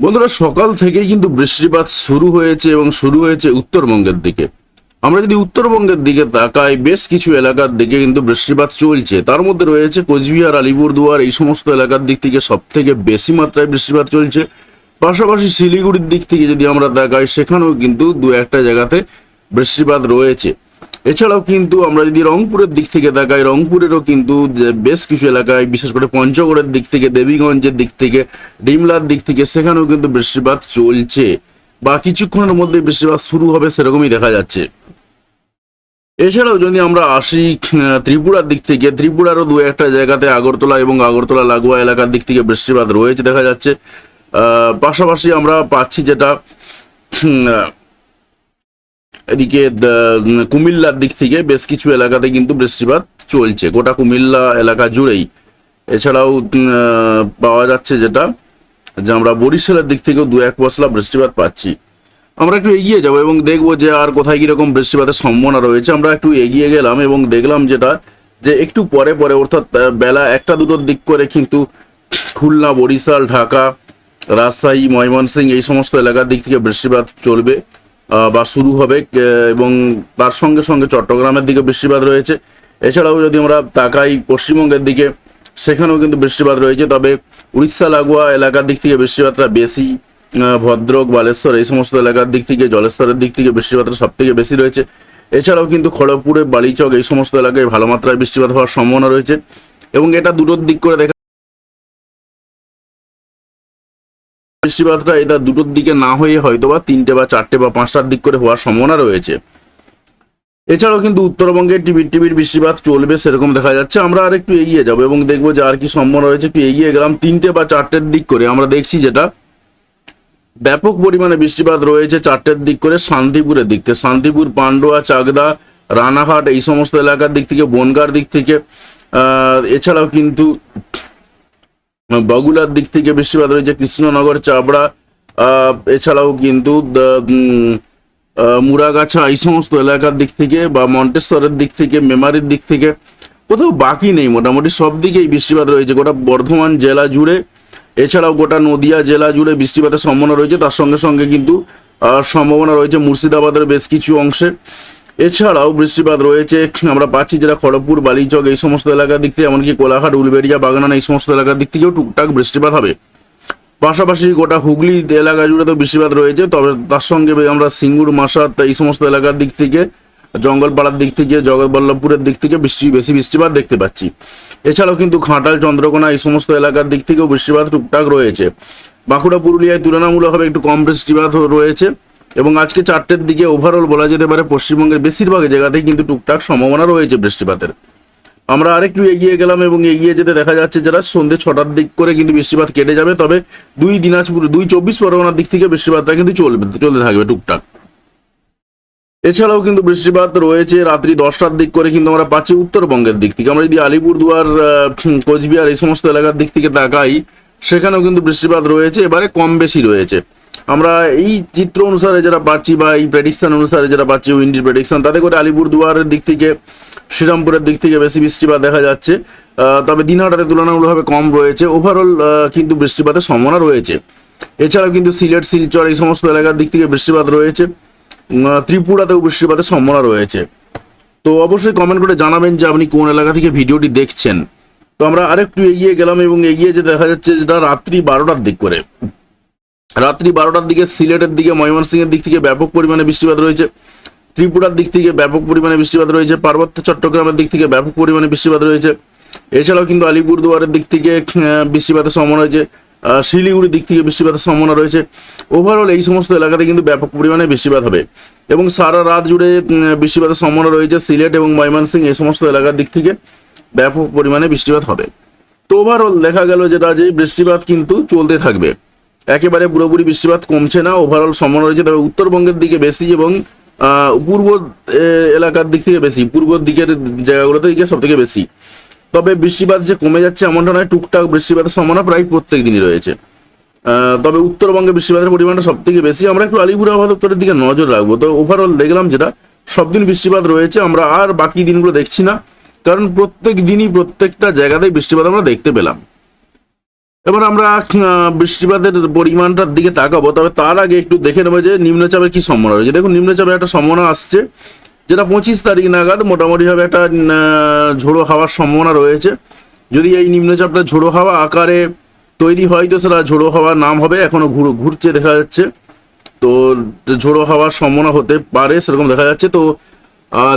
বন্ধুরা, সকাল থেকেই কিন্তু বৃষ্টিপাত শুরু হয়েছে এবং শুরু হয়েছে উত্তরবঙ্গের দিকে। আমরা যদি উত্তরবঙ্গের দিকে তাকাই, বেশ কিছু এলাকার দিকে কিন্তু বৃষ্টিপাত চলছে। তার মধ্যে রয়েছে কোচবিহার, আলিপুরদুয়ার, এই সমস্ত এলাকার দিক থেকে সব থেকে বেশি মাত্রায় বৃষ্টিপাত চলছে। পাশাপাশি শিলিগুড়ির দিক থেকে যদি আমরা তাকাই, সেখানেও কিন্তু দু একটা জায়গাতে বৃষ্টিপাত রয়েছে। এছাড়াও কিন্তু আমরা যদি রংপুরের দিক থেকে তাকাই, রংপুরেরও কিন্তু বেশ কিছু এলাকায়, বিশেষ করে পঞ্চগড়ের দিক থেকে, দেবীগঞ্জের দিক থেকে, ডিমলার দিক থেকে, সেখানেও কিন্তু বৃষ্টিপাত চলছে বা কিছুক্ষণের মধ্যে বৃষ্টিপাত শুরু হবে সেরকমই দেখা যাচ্ছে। এছাড়াও যদি আমরা আসি ত্রিপুরার দিক থেকে, ত্রিপুরারও দু একটা জায়গাতে আগরতলা এবং আগরতলা লাগোয়া এলাকার দিক থেকে বৃষ্টিপাত রয়েছে দেখা যাচ্ছে। পাশাপাশি আমরা পাচ্ছি যেটা এদিকে কুমিল্লার দিক থেকে বেশ কিছু এলাকাতে কিন্তু বৃষ্টিপাত চলছে। গোটা কুমিল্লা এলাকা জুড়েই। এছাড়াও পাওয়া যাচ্ছে যেটা, যে আমরা বরিশালের দিক থেকেও দু এক পশলা বৃষ্টিপাত পাচ্ছি। আমরা একটু এগিয়ে যাব এবং দেখব যে আর কোথায় কীরকম বৃষ্টিপাতের সম্ভাবনা রয়েছে। আমরা একটু এগিয়ে গেলাম এবং দেখলাম যেটা, যে একটু পরে পরে, অর্থাৎ বেলা একটা দুটোর দিক করে কিন্তু খুলনা, বরিশাল, ঢাকা, রাজশাহী, ময়মনসিংহ এই সমস্ত এলাকার দিক থেকে বৃষ্টিপাত চলবে। বা শুরু হবে এবং তার সঙ্গে সঙ্গে চট্টগ্রামের দিকে বৃষ্টিপাত রয়েছে। এছাড়াও যদি আমরা তাকাই পশ্চিমবঙ্গের দিকে, সেখানেও কিন্তু বৃষ্টিপাত রয়েছে। তবে উড়িষ্যা, লাগোয়া এলাকার দিক থেকে বৃষ্টিপাতটা বেশি ভদ্রক, বালেশ্বর, এই সমস্ত এলাকার দিক থেকে, জলেশ্বরের দিক থেকে বৃষ্টিপাতটা সব থেকে বেশি রয়েছে। এছাড়াও কিন্তু খড়গপুরে, বালিচক, এই সমস্ত এলাকায় ভালো মাত্রায় বৃষ্টিপাত হওয়ার সম্ভাবনা রয়েছে। এবং এটা দুটোর দিক করে দেখা বৃষ্টিপাতটা এটা দুটোর দিকে না হয়ে হয়তো বা তিনটে বা চারটে বা পাঁচটার দিক করে হওয়ার সম্ভাবনা রয়েছে। এছাড়াও কিন্তু উত্তরবঙ্গে টিভির টিভির বৃষ্টিপাত চলবে সেরকম দেখা যাচ্ছে। আমরা আর একটু এগিয়ে যাব এবং দেখব যে আর কি সম্ভাবনা রয়েছে। একটু এগিয়ে গেলাম তিনটে বা চারটের দিক করে। আমরা দেখছি যেটা ব্যাপক পরিমাণে বৃষ্টিপাত রয়েছে চারটের দিক করে শান্তিপুরের দিক থেকে। শান্তিপুর, পান্ডুয়া, চাকদা, রানাঘাট এই সমস্ত এলাকার দিক থেকে, বনগার দিক থেকে এছাড়াও কিন্তু বগুলার দিক থেকে বৃষ্টিপাত রয়েছে কৃষ্ণনগর, চাবড়া এছাড়াও কিন্তু মুরাগাছা এই সমস্ত এলাকার দিক থেকে বা মন্টেশ্বরের দিক থেকে, মেমারির দিক থেকে কোথাও বাকি নেই মোটামুটি। সব দিকেই বৃষ্টিপাত রয়েছে। গোটা বর্ধমান জেলা জুড়ে, এছাড়াও গোটা নদিয়া জেলা জুড়ে বৃষ্টিপাতের সম্ভাবনা রয়েছে। তার সঙ্গে সঙ্গে কিন্তু সম্ভাবনা রয়েছে মুর্শিদাবাদের বেশ কিছু অংশে। এছাড়াও বৃষ্টিপাত রয়েছে, আমরা পাচ্ছি যেটা খড়গপুর, বালিচক, এই সমস্ত এলাকার দিক থেকে, এমনকি কোলাঘাট, উলবেড়িয়া, বাগানান, এই সমস্ত এলাকার দিক থেকেও টুকটাক বৃষ্টিপাত হবে। পাশাপাশি গোটা হুগলি এলাকা জুড়ে তো বৃষ্টিপাত রয়েছে, তবে তার সঙ্গে আমরা সিঙ্গুর মাসাত এই সমস্ত এলাকার দিক থেকে, জঙ্গলপাড়ার দিক থেকে, জগৎবল্লভপুরের দিক থেকে বৃষ্টি, বেশি বৃষ্টিপাত দেখতে পাচ্ছি। এছাড়াও কিন্তু ঘাটাল, চন্দ্রকোনা, এই সমস্ত এলাকার দিক থেকেও বৃষ্টিপাত টুকটাক রয়েছে। বাঁকুড়া, পুরুলিয়ায় তুলনামূলকভাবে একটু কম বৃষ্টিপাত রয়েছে। এবং আজকে চারটের দিকে ওভারঅল বলা যেতে পারে পশ্চিমবঙ্গের বেশিরভাগ জায়গাতেই কিন্তু টুকটাক সম্ভাবনা রয়েছে বৃষ্টিপাতের। আমরা আরেকটু এগিয়ে গেলাম এবং এগিয়ে যেতে দেখা যাচ্ছে যারা সন্ধ্যে ছটার দিক করে কিন্তু বৃষ্টিপাত কেটে যাবে, তবে দুই দিনাজপুর, দুই চব্বিশ পরগনার দিক থেকে বৃষ্টিপাতটা কিন্তু চলবে, চলতে থাকবে টুকটাক। এছাড়াও কিন্তু বৃষ্টিপাত রয়েছে রাত্রি দশটার দিক করে কিন্তু আমরা পাচ্ছি উত্তরবঙ্গের দিক থেকে। আমরা যদি আলিপুরদুয়ার কোচবিহার এই সমস্ত এলাকার দিক থেকে তাকাই, সেখানেও কিন্তু বৃষ্টিপাত রয়েছে, এবারে কম বেশি রয়েছে। আমরা এই চিত্র অনুসারে যারা পাচ্ছি বা এই প্রেডিকশন অনুসারে যারা পাচ্ছি উইন্ডির প্রেডিকশন তাতে করে আলিপুরদুয়ারের দিক থেকে, শ্রীরামপুরের দিক থেকে বেশি বৃষ্টিপাত দেখা যাচ্ছে। তবে দিনহাটাতে তুলনামূলকভাবে কম রয়েছে। ওভারঅল কিন্তু বৃষ্টিপাতের সম্ভাবনা রয়েছে। এছাড়াও কিন্তু সিলেট, শিলচর এই সমস্ত এলাকার দিক থেকে বৃষ্টিপাত রয়েছে। ত্রিপুরাতেও বৃষ্টিপাতের সম্ভাবনা রয়েছে। তো অবশ্যই কমেন্ট করে জানাবেন যে আপনি কোন এলাকা থেকে ভিডিওটি দেখছেন। তো আমরা আরেকটু এগিয়ে গেলাম এবং এগিয়ে যে দেখা যাচ্ছে যেটা রাত্রি বারোটার দিক করে। রাত্রি বারোটার দিকে সিলেটের দিকে, ময়মনসিংহের দিক থেকে ব্যাপক পরিমাণে বৃষ্টিপাত রয়েছে। ত্রিপুরার দিক থেকে ব্যাপক পরিমাণে বৃষ্টিপাত রয়েছে। পার্বত্য চট্টগ্রামের দিক থেকে ব্যাপক পরিমাণে বৃষ্টিপাত রয়েছে। এছাড়াও কিন্তু আলিপুরদুয়ারের দিক থেকে বৃষ্টিপাতের সম্ভাবনা রয়েছে। শিলিগুড়ির দিক থেকে বৃষ্টিপাতের সম্ভাবনা রয়েছে। ওভারঅল এই সমস্ত এলাকাতে কিন্তু ব্যাপক পরিমাণে বৃষ্টিপাত হবে। এবং সারা রাত জুড়ে বৃষ্টিপাতের সম্ভাবনা রয়েছে সিলেট এবং ময়মনসিংহ। এই সমস্ত এলাকার দিক থেকে ব্যাপক পরিমাণে বৃষ্টিপাত হবে। তো ওভারঅল দেখা গেল যেটা যে বৃষ্টিপাত কিন্তু চলতে থাকবে। একেবারে পুরোপুরি বৃষ্টিপাত কমছে না। ওভারঅল সম্ভাবনা রয়েছে, তবে উত্তরবঙ্গের দিকে বেশি এবং পূর্ব এলাকার দিক থেকে বেশি। পূর্ব দিকের জায়গাগুলোতে দিকে সব থেকে বেশি। তবে বৃষ্টিপাত যে কমে যাচ্ছে এমনটা নয়, টুকটাক বৃষ্টিপাতের সম্ভাবনা প্রায় প্রত্যেক দিনই রয়েছে। তবে উত্তরবঙ্গে বৃষ্টিপাতের পরিমাণটা সব থেকে বেশি। আমরা একটু আলিপুর আবহাওয়া দপ্তরের দিকে নজর রাখব। তো ওভারঅল দেখলাম যেটা সব দিন বৃষ্টিপাত রয়েছে, আমরা আর বাকি দিনগুলো দেখছি না। কারণ প্রত্যেক দিনই প্রত্যেকটা জায়গাতেই বৃষ্টিপাত আমরা দেখতে পেলাম। এবার আমরা বৃষ্টিপাতের পরিমাণটার দিকে তাকাবো, তবে তার আগে একটু দেখে নেব যে নিম্নচাপের কি সম্ভাবনা রয়েছে। দেখুন, নিম্নচাপের একটা সম্ভাবনা আসছে, যেটা পঁচিশ তারিখ নাগাদ মোটামুটিভাবে একটা ঝোড়ো হাওয়ার সম্ভাবনা রয়েছে। যদি এই নিম্নচাপটা ঝোড়ো হাওয়া আকারে তৈরি হয়, তো সেটা ঝোড়ো হাওয়ার নাম হবে, এখনও ঘুর, ঘুরছে দেখা যাচ্ছে। তো ঝোড়ো হাওয়ার সম্ভাবনা হতে পারে, সেরকম দেখা যাচ্ছে। তো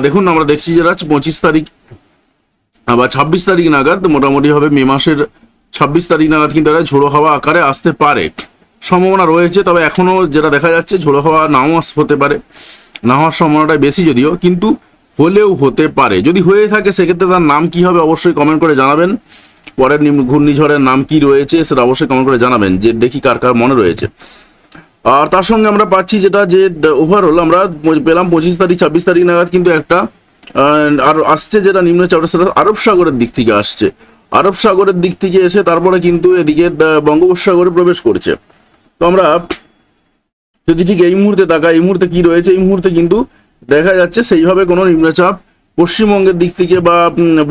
দেখুন, আমরা দেখছি যেটা পঁচিশ তারিখ, আবার ছাব্বিশ তারিখ নাগাদ মোটামুটি হবে মে মাসের ছাব্বিশ তারিখ নাগাদ কিন্তু একটা ঝোড়ো হাওয়া আকারে আসতে পারে। সম্ভাবনা রয়েছে, তবে এখনও যেটা দেখা যাচ্ছে, ঝোড়ো হাওয়া নাও আস, হতে পারে। না হওয়ার সম্ভাবনাটা বেশি যদিও, কিন্তু হলেও হতে পারে। যদি হয়ে থাকে, সেক্ষেত্রে তার নাম কি হবে অবশ্যই কমেন্ট করে জানাবেন। পরের ঘূর্ণিঝড়ের নাম কি রয়েছে, সেটা অবশ্যই কমেন্ট করে জানাবেন, যে দেখি কার কার মনে রয়েছে। আর তার সঙ্গে আমরা পাচ্ছি যেটা যে ওভারঅল আমরা পেলাম পঁচিশ তারিখ, ছাব্বিশ তারিখ নাগাদ কিন্তু একটা আর আসছে যেটা নিম্নচাপটা সেটা আরব সাগরের দিক থেকে আসছে। আরব সাগরের দিক থেকে এসে তারপরে কিন্তু এদিকে বঙ্গোপসাগরে প্রবেশ করছে। তো আমরা যদি ঠিক এই মুহূর্তে তাকাই, এই মুহূর্তে কি রয়েছে, এই মুহূর্তে কিন্তু দেখা যাচ্ছে সেইভাবে কোনো নিম্নচাপ পশ্চিমবঙ্গের দিক থেকে বা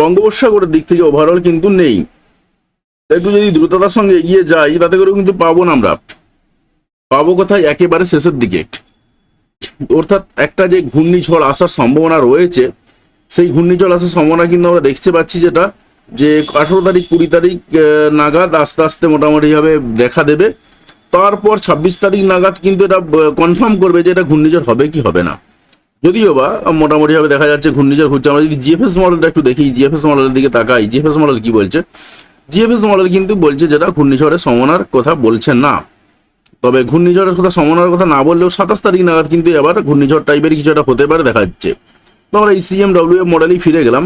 বঙ্গোপসাগরের দিক থেকে ওভারঅল কিন্তু নেই। একটু যদি দ্রুততার সঙ্গে এগিয়ে যাই, তাতে করে কিন্তু পাবো না আমরা। পাবো কোথায়? একেবারে শেষের দিকে। অর্থাৎ একটা যে ঘূর্ণিঝড় আসার সম্ভাবনা রয়েছে, সেই ঘূর্ণিঝড় আসার সম্ভাবনা কিন্তু আমরা দেখতে পাচ্ছি যেটা যে আঠেরো তারিখ, কুড়ি তারিখ নাগাদ আস্তে আস্তে মোটামুটিভাবে দেখা দেবে। তারপর ছাব্বিশ তারিখ নাগাদ কিন্তু এটা কনফার্ম করবে যে এটা ঘূর্ণিঝড় হবে কি হবে না। যদিও বা মোটামুটিভাবে দেখা যাচ্ছে ঘূর্ণিঝড় হচ্ছে। আমরা যদি জিএফএস মডেলটা একটু দেখি জিএফএস মডেলের দিকে তাকাই। জিএফএস মডেল কি বলছে? জিএফএস মডেল কিন্তু বলছে যেটা ঘূর্ণিঝড়ের সম্ভাবনার কথা বলছে না। তবে ঘূর্ণিঝড়ের কথা, সম্ভাবনার কথা না বললেও সাতাশ তারিখ নাগাদ কিন্তু এবার ঘূর্ণিঝড় টাইপের কিছু একটা হতে পারে দেখা যাচ্ছে তো আমরা এই সিএম ডাব্লিউ এফ মডেলেই ফিরে গেলাম।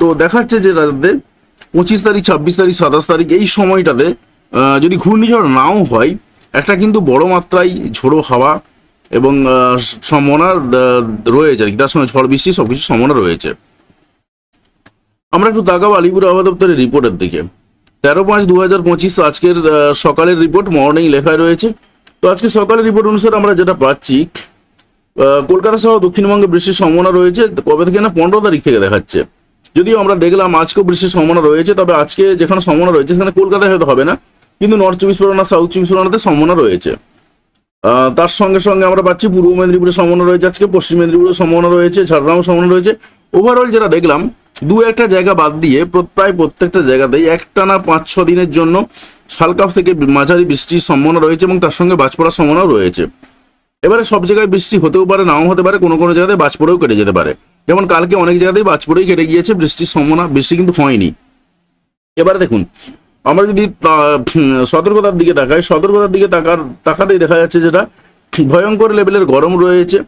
তো দেখাচ্ছে যে রাতে পঁচিশ তারিখ, ছাব্বিশ তারিখ, সাতাশ তারিখ এই সময়টাতে যদি ঘূর্ণিঝড় নাও হয়, একটা কিন্তু বড় মাত্রায় ঝোড়ো হাওয়া এবং সম্ভাবনা রয়েছে আর কি। তার সঙ্গে ঝড়, বৃষ্টি সবকিছু সম্ভাবনা রয়েছে। আমরা একটু তাকাবো আলিপুর আবহাওয়া দপ্তরের রিপোর্টের দিকে। তেরো পাঁচ দু হাজার পঁচিশ আজকের সকালের রিপোর্ট মর্নিং লেখায় রয়েছে। তো আজকে সকালের রিপোর্ট অনুসারে আমরা যেটা পাচ্ছি কলকাতা সহ দক্ষিণবঙ্গে বৃষ্টির সম্ভাবনা রয়েছে। কবে থেকে না পনেরো তারিখ থেকে দেখাচ্ছে। যদিও আমরা দেখলাম আজকেও বৃষ্টির সম্ভাবনা রয়েছে, তবে আজকে যেখানে সম্ভাবনা রয়েছে সেখানে কলকাতায় হয়তো হবে না, কিন্তু নর্থ চব্বিশ পরগনা সাউথ চব্বিশ পরগনাতে সম্ভাবনা রয়েছে। তার সঙ্গে সঙ্গে আমরা পাচ্ছি পূর্ব মেদিনীপুরের সম্ভাবনা রয়েছে আজকে, পশ্চিম মেদিনীপুরের সম্ভাবনা রয়েছে, ঝাড়গ্রামের সম্ভাবনা রয়েছে। ওভারঅল যেটা দেখলাম, দু একটা জায়গা বাদ দিয়ে প্র- প্রায় প্রত্যেকটা জায়গাতেই একটানা পাঁচ, ছ দিনের জন্য হালকা থেকে মাঝারি বৃষ্টির সম্ভাবনা রয়েছে এবং তার সঙ্গে বাজ পড়ার সম্ভাবনাও রয়েছে। এবারে সব জায়গায় বৃষ্টি হতেও পারে, নাও হতে পারে, কোনো কোনো জায়গাতে বাজ পড়েও কেটে যেতে পারে। যেমন কালকে অনেক জায়গাতেই বাজ পড়েই কেটে গিয়েছে বৃষ্টির সম্ভাবনা বৃষ্টি কিন্তু হয়নি। এবারে দেখুন, আমরা যদি সতর্কতার দিকে তাকাই, সতর্কতার দিকে তাকার, তাকাতেই দেখা যাচ্ছে যেটা, ভয়ঙ্কর লেভেলের গরম রয়েছে।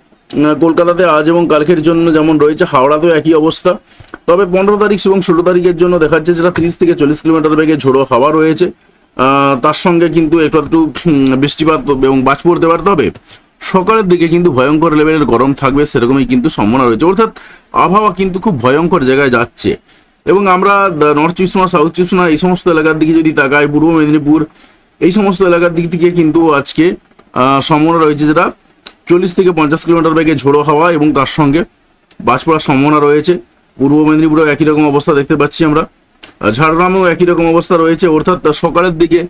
কলকাতাতে আজ এবং কালকের জন্য যেমন রয়েছে, হাওড়াতেও একই অবস্থা। তবে পনেরো তারিখ এবং ষোলো তারিখের জন্য দেখা যাচ্ছে যেটা তিরিশ থেকে চল্লিশ কিলোমিটার বেগে ঝোড়ো হাওয়া রয়েছে। তার সঙ্গে কিন্তু একটু একটু বৃষ্টিপাত এবং বাজ পড়তে পারে তবে সকালের দিকে কিন্তু ভয়ঙ্কর লেভেলের গরম থাকবে, সেরকমই কিন্তু সম্ভাবনা রয়েছে। অর্থাৎ আবহাওয়া কিন্তু খুব ভয়ঙ্কর জায়গায় যাচ্ছে। এবং আমরা নর্থ চব্বিশ, সাউথ চব্বিশ এই সমস্ত এলাকার দিকে যদি তাকাই, পূর্ব মেদিনীপুর, এই সমস্ত এলাকার দিক থেকে কিন্তু আজকে সম্ভাবনা রয়েছে যেটা চল্লিশ থেকে পঞ্চাশ কিলোমিটার বেগে ঝোড়ো হাওয়া এবং তার সঙ্গে বাজ পড়ার সম্ভাবনা রয়েছে। পূর্ব মেদিনীপুরেও একই রকম অবস্থা দেখতে পাচ্ছি আমরা। ঝাড়গ্রামেও একই রকম অবস্থা রয়েছে। অর্থাৎ সকালের দিকে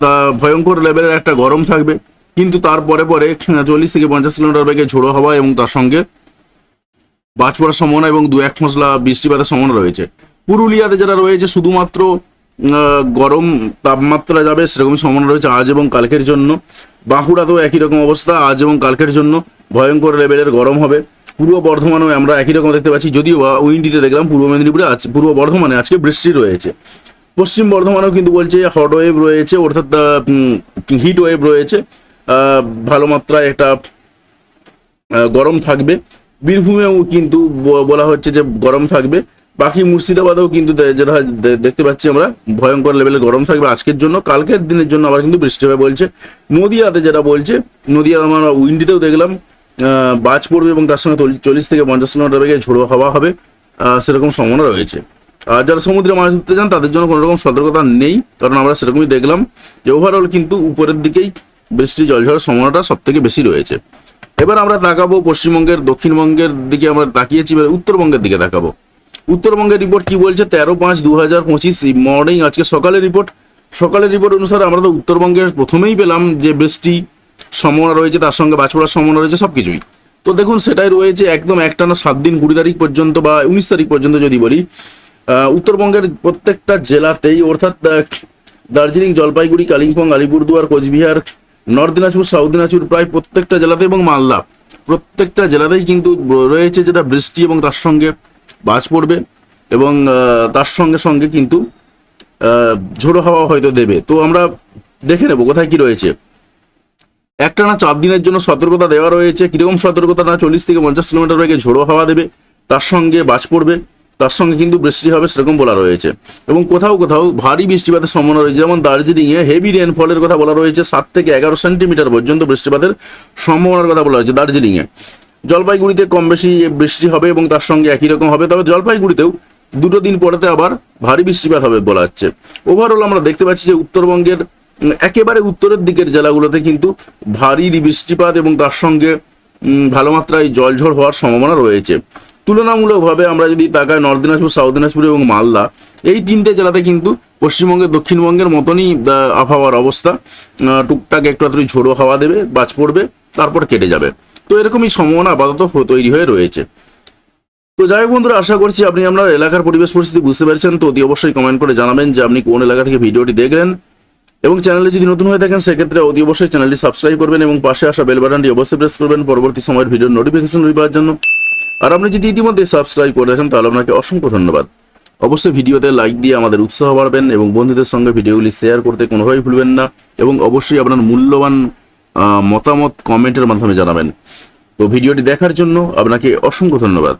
তা ভয়ঙ্কর লেভেলের একটা গরম থাকবে। কিন্তু তারপরে পরে চল্লিশ থেকে পঞ্চাশ কিলোমিটার বেগে ঝোড়ো হওয়া এবং তার সঙ্গে বাজ পড়ার সম্ভাবনা এবং দু এক মশলা বৃষ্টিপাতের সম্ভাবনা রয়েছে। পুরুলিয়াতে যেটা রয়েছে, শুধুমাত্র গরম তাপমাত্রা যাবে সেরকমই সম্ভাবনা রয়েছে আজ এবং কালকের জন্য। বাঁকুড়াতেও একই রকম অবস্থা, আজ এবং কালকের জন্য ভয়ঙ্কর লেভেলের গরম হবে। পূর্ব বর্ধমানেও আমরা একই রকম দেখতে পাচ্ছি, যদিও উইন্ডিতে দেখলাম, পূর্ব মেদিনীপুরে আজ, পূর্ব বর্ধমানে আজকে বৃষ্টি রয়েছে। পশ্চিম বর্ধমানেও কিন্তু বলছে হট ওয়েভ রয়েছে, অর্থাৎ হিট ওয়েভ রয়েছে। ভালো মাত্রায় একটা গরম থাকবে। বীরভূমেও কিন্তু বলা হচ্ছে যে গরম থাকবে। বাকি মুর্শিদাবাদেও কিন্তু যেটা দেখতে পাচ্ছি আমরা, ভয়ঙ্কর লেভেলে গরম থাকবে আজকের জন্য। কালকের দিনের জন্য আবার কিন্তু বৃষ্টি হবে বলছে। নদিয়াতে যেটা বলছে, নদিয়া আমরা উইন্ডিতেও দেখলাম বাজ পড়বে এবং তার সঙ্গে চল্লিশ- থেকে পঞ্চাশ কিলোমিটার বেগে ঝোড়ো হাওয়া হবে। সেরকম সম্ভাবনা রয়েছে। আর যারা সমুদ্রে মাছ ধরতে যান, তাদের জন্য কোনো রকম সতর্কতা নেই। কারণ আমরা সেরকমই দেখলাম যে ওভারঅল কিন্তু উপরের দিকেই বৃষ্টি জলঝড়ের সম্ভাবনাটা সব থেকে বেশি রয়েছে। এবার আমরা তাকাবো পশ্চিমবঙ্গের, দক্ষিণবঙ্গের দিকে আমরা তাকিয়েছি, এবার উত্তরবঙ্গের দিকে তাকাবো। উত্তরবঙ্গের রিপোর্ট কি বলছে? তেরো পাঁচ দু হাজার পঁচিশ মর্নিং আজকে সকালের রিপোর্ট সকালের রিপোর্ট অনুসারে আমরা তো উত্তরবঙ্গের প্রথমেই পেলাম যে বৃষ্টি সম্ভাবনা রয়েছে, তার সঙ্গে বাজ পড়ার সম্ভাবনা রয়েছে সব কিছুই তো দেখুন, সেটাই রয়েছে একদম একটানা সাত দিন কুড়ি তারিখ পর্যন্ত বা উনিশ তারিখ পর্যন্ত যদি বলি উত্তরবঙ্গের প্রত্যেকটা জেলাতেই, অর্থাৎ দার্জিলিং, জলপাইগুড়ি, কালিম্পং, আলিপুরদুয়ার, কোচবিহার নর্থ দিনাজপুর, সাউথ দিনাজপুর প্রায় প্রত্যেকটা জেলাতে এবং মালদা। প্রত্যেকটা জেলাতেই কিন্তু রয়েছে যেটা বৃষ্টি এবং তার সঙ্গে বাজ পড়বে এবং তার সঙ্গে সঙ্গে কিন্তু ঝোড়ো হাওয়া হয়তো দেবে। তো আমরা দেখে নেব কোথায় কি রয়েছে। একটানা চার দিনের জন্য সতর্কতা দেওয়া রয়েছে। কীরকম সতর্কতা না চল্লিশ থেকে পঞ্চাশ কিলোমিটার বেগে ঝোড়ো হাওয়া দেবে, তার সঙ্গে বাজ পড়বে। তার সঙ্গে কিন্তু বৃষ্টি হবে সেরকম বলা রয়েছে। এবং কোথাও কোথাও ভারী বৃষ্টিপাতের সম্ভাবনা রয়েছে। যেমন দার্জিলিংয়ে হেভি রেনফলের কথা বলা রয়েছে, সাত থেকে এগারো সেন্টিমিটার পর্যন্ত বৃষ্টিপাতের সম্ভাবনার কথা বলা হয়েছে দার্জিলিংয়ে। জলপাইগুড়িতে কম বেশি বৃষ্টি হবে এবং তার সঙ্গে একই রকম হবে। তবে জলপাইগুড়িতেও দুটো দিন পরেতে আবার ভারী বৃষ্টিপাত হবে বলা হচ্ছে। ওভারঅল আমরা দেখতে পাচ্ছি যে উত্তরবঙ্গের একেবারে উত্তরের দিকের জেলাগুলোতে কিন্তু ভারী বৃষ্টিপাত এবং তার সঙ্গে ভালো মাত্রায় জলঝড় হওয়ার সম্ভাবনা রয়েছে। তুলনামূলকভাবে আমরা যদি তাকাই নর্থ দিনাজপুর সাউথ দিনাজপুর এবং মালদা, এই তিনটে জেলাতে কিন্তু পশ্চিমবঙ্গের, দক্ষিণবঙ্গের মতনই আবহাওয়ার অবস্থা। টুকটাক একটু আধটু ঝোড়ো হাওয়া দেবে, বাজ পড়বে, তারপর কেটে যাবে। তো এরকমই সম্ভাবনা আপাতত তৈরি হয়ে রয়েছে। তো যাই হোক বন্ধুরা, আশা করছি আপনি আপনার এলাকার পরিবেশ পরিস্থিতি বুঝতে পারছেন। তো অতি অবশ্যই কমেন্ট করে জানাবেন যে আপনি কোন এলাকা থেকে ভিডিওটি দেখলেন। এবং চ্যানেলে যদি নতুন হয়ে থাকেন, সেক্ষেত্রে অতি অবশ্যই চ্যানেলটি সাবস্ক্রাইব করবেন এবং পাশে আসা বেল বাটনটি অবশ্যই প্রেস করবেন। পরবর্তী সময়ের ভিডিওর নোটিফিকেশন পাওয়ার জন্য। আর আপনি যদি ইতিমধ্যে সাবস্ক্রাইব করে রাখেন তাহলে আপনাকে অসংখ্য ধন্যবাদ। অবশ্যই ভিডিওতে লাইক দিয়ে আমাদের উৎসাহ বাড়বেন এবং বন্ধুদের সঙ্গে ভিডিওগুলি শেয়ার করতে কোনোভাবেই ভুলবেন না এবং অবশ্যই আপনার মূল্যবান মতামত কমেন্টের মাধ্যমে জানাবেন। তো ভিডিওটি দেখার জন্য আপনাকে অসংখ্য ধন্যবাদ।